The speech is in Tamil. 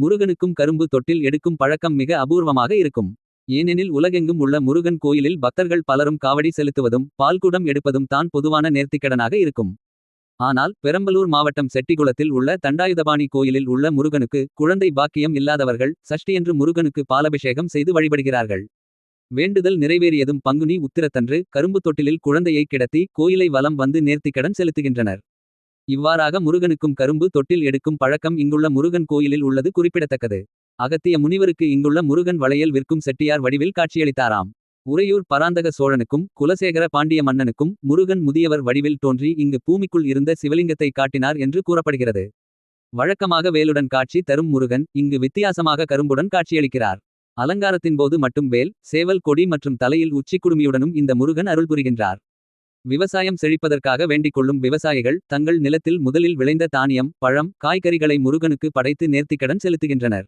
முருகனுக்கும் கரும்பு தொட்டில் எடுக்கும் பழக்கம் மிக அபூர்வமாக இருக்கும். ஏனெனில் உலகெங்கும் உள்ள முருகன் கோயிலில் பக்தர்கள் பலரும் காவடி செலுத்துவதும். பால்குடம் எடுப்பதும் தான் பொதுவான நேர்த்திக்கடனாக இருக்கும். ஆனால் பெரம்பலூர் மாவட்டம் செட்டிகுளத்தில் உள்ள தண்டாயுதபாணி கோயிலில் உள்ள முருகனுக்கு. குழந்தை பாக்கியம் இல்லாதவர்கள் சஷ்டியன்று முருகனுக்கு பாலபிஷேகம் செய்து வழிபடுகிறார்கள். வேண்டுதல் நிறைவேறியதும் பங்குனி உத்திரத்தன்று கரும்பு தொட்டிலில் குழந்தையை கிடத்தி. கோயிலை வலம் வந்து நேர்த்திக்கடன் செலுத்துகின்றனர். இவ்வாறாக முருகனுக்கும் கரும்பு தொட்டில் எடுக்கும் பழக்கம் இங்குள்ள முருகன் கோயிலில் உள்ளது குறிப்பிடத்தக்கது. அகத்திய முனிவருக்கு இங்குள்ள முருகன் வளையல் விற்கும் செட்டியார் வடிவில் காட்சியளித்தாராம். உறையூர் பராந்தக சோழனுக்கும் குலசேகர பாண்டிய மன்னனுக்கும். முருகன் முதியவர் வடிவில் தோன்றி இங்கு பூமிக்குள் இருந்த சிவலிங்கத்தை காட்டினார் என்று கூறப்படுகிறது. வழக்கமாக வேலுடன் காட்சி தரும் முருகன் இங்கு வித்தியாசமாக கரும்புடன் காட்சியளிக்கிறார். அலங்காரத்தின்போது மட்டும் வேல் சேவல் கொடி மற்றும் தலையில் உச்சிக்குடுமியுடனும் இந்த முருகன் அருள் புரிகின்றார். விவசாயம் செழிப்பதற்காக வேண்டிக் கொள்ளும் விவசாயிகள். தங்கள் நிலத்தில் முதலில் விளைந்த தானியம் பழம் காய்கறிகளை முருகனுக்கு படைத்து நேர்த்திக்கடன் செலுத்துகின்றனர்.